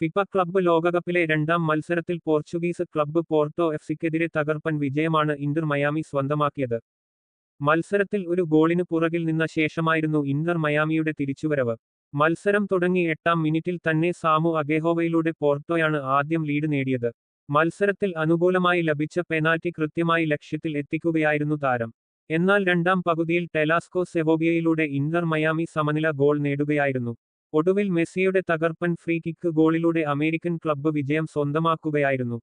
FIFA club ലോകകപ്പിലെ രണ്ടാം മത്സരത്തിൽ പോർച്ചുഗീസ് ക്ലബ്ബ് പോർട്ടോ എഫ് സിക്കെതിരെ തകർപ്പൻ വിജയമാണ് ഇന്റർ മയാമി സ്വന്തമാക്കിയത്. മത്സരത്തിൽ ഒരു ഗോളിന് പുറകിൽ നിന്ന ശേഷമായിരുന്നു ഇന്റർ മയാമിയുടെ തിരിച്ചുവരവ്. മത്സരം തുടങ്ങി എട്ടാം മിനിറ്റിൽ തന്നെ സാമു അഗേഹോവയിലൂടെ പോർട്ടോയാണ് ആദ്യം ലീഡ് നേടിയത്. മത്സരത്തിൽ അനുകൂലമായി ലഭിച്ച പെനാൽറ്റി കൃത്യമായി ലക്ഷ്യത്തിൽ എത്തിക്കുകയായിരുന്നു താരം. എന്നാൽ രണ്ടാം പകുതിയിൽ ടെലാസ്കോ സെവോബിയയിലൂടെ ഇന്റർ മയാമി സമനില ഗോൾ നേടുകയായിരുന്നു. ഒടുവിൽ മെസ്സിയുടെ തകർപ്പൻ ഫ്രീ കിക്ക് ഗോളിലൂടെ അമേരിക്കൻ ക്ലബ്ബ് വിജയം സ്വന്തമാക്കുകയായിരുന്നു.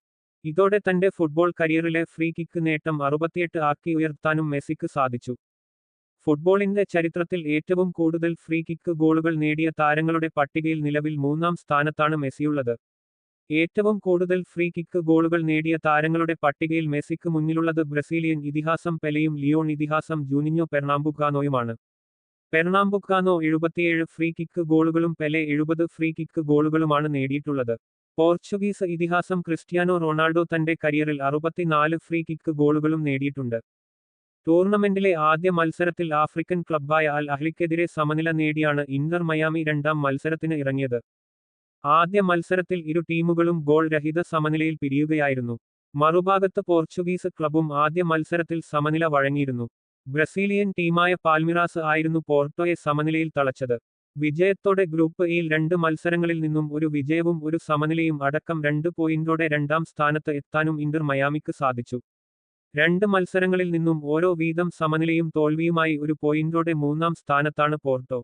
ഇതോടെ തന്റെ ഫുട്ബോൾ കരിയറിലെ ഫ്രീ കിക്ക് നേട്ടം അറുപത്തിയെട്ട് ആക്കി ഉയർത്താനും മെസ്സിക്ക് സാധിച്ചു. ഫുട്ബോളിന്റെ ചരിത്രത്തിൽ ഏറ്റവും കൂടുതൽ ഫ്രീ കിക്ക് ഗോളുകൾ നേടിയ താരങ്ങളുടെ പട്ടികയിൽ നിലവിൽ മൂന്നാം സ്ഥാനത്താണ് മെസ്സിയുള്ളത്. ഏറ്റവും കൂടുതൽ ഫ്രീ കിക്ക് ഗോളുകൾ നേടിയ താരങ്ങളുടെ പട്ടികയിൽ മെസ്സിക്ക് മുന്നിലുള്ളത് ബ്രസീലിയൻ ഇതിഹാസം പെലയും ലിയോൺ ഇതിഹാസം ജൂനിഞ്ഞോ പെർണാംബുക്കാനോയുമാണ് പെർണാംബുക്കാനോ എഴുപത്തിയേഴ് ഫ്രീ കിക്ക് ഗോളുകളും പെലെ എഴുപത് ഫ്രീ കിക്ക് ഗോളുകളുമാണ് നേടിയിട്ടുള്ളത്. പോർച്ചുഗീസ് ഇതിഹാസം ക്രിസ്ത്യാനോ റൊണാൾഡോ തന്റെ കരിയറിൽ അറുപത്തിനാല് ഫ്രീ കിക്ക് ഗോളുകളും നേടിയിട്ടുണ്ട്. ടൂർണമെന്റിലെ ആദ്യ മത്സരത്തിൽ ആഫ്രിക്കൻ ക്ലബ്ബായ അൽ അഹ്ലിക്കെതിരെ സമനില നേടിയാണ് ഇന്റർ മയാമി രണ്ടാം മത്സരത്തിന് ഇറങ്ങിയത്. ആദ്യ മത്സരത്തിൽ ഇരു ടീമുകളും ഗോൾ രഹിത സമനിലയിൽ പിരിയുകയായിരുന്നു. മറുഭാഗത്ത് പോർച്ചുഗീസ് ക്ലബും ആദ്യ മത്സരത്തിൽ സമനില വഴങ്ങിയിരുന്നു. ബ്രസീലിയൻ ടീമായ പാൽമിറാസ് ആയിരുന്നു പോർട്ടോയെ സമനിലയിൽ തളച്ചത്. വിജയത്തോടെ ഗ്രൂപ്പ് എയിൽ രണ്ട് മത്സരങ്ങളിൽ നിന്നും ഒരു വിജയവും ഒരു സമനിലയും അടക്കം രണ്ട് പോയിന്റോടെ രണ്ടാം സ്ഥാനത്ത് എത്താനും ഇന്റർ മയാമിക്ക് സാധിച്ചു. രണ്ട് മത്സരങ്ങളിൽ നിന്നും ഓരോ വീതം സമനിലയും തോൽവിയുമായി ഒരു പോയിന്റോടെ മൂന്നാം സ്ഥാനത്താണ് പോർട്ടോ.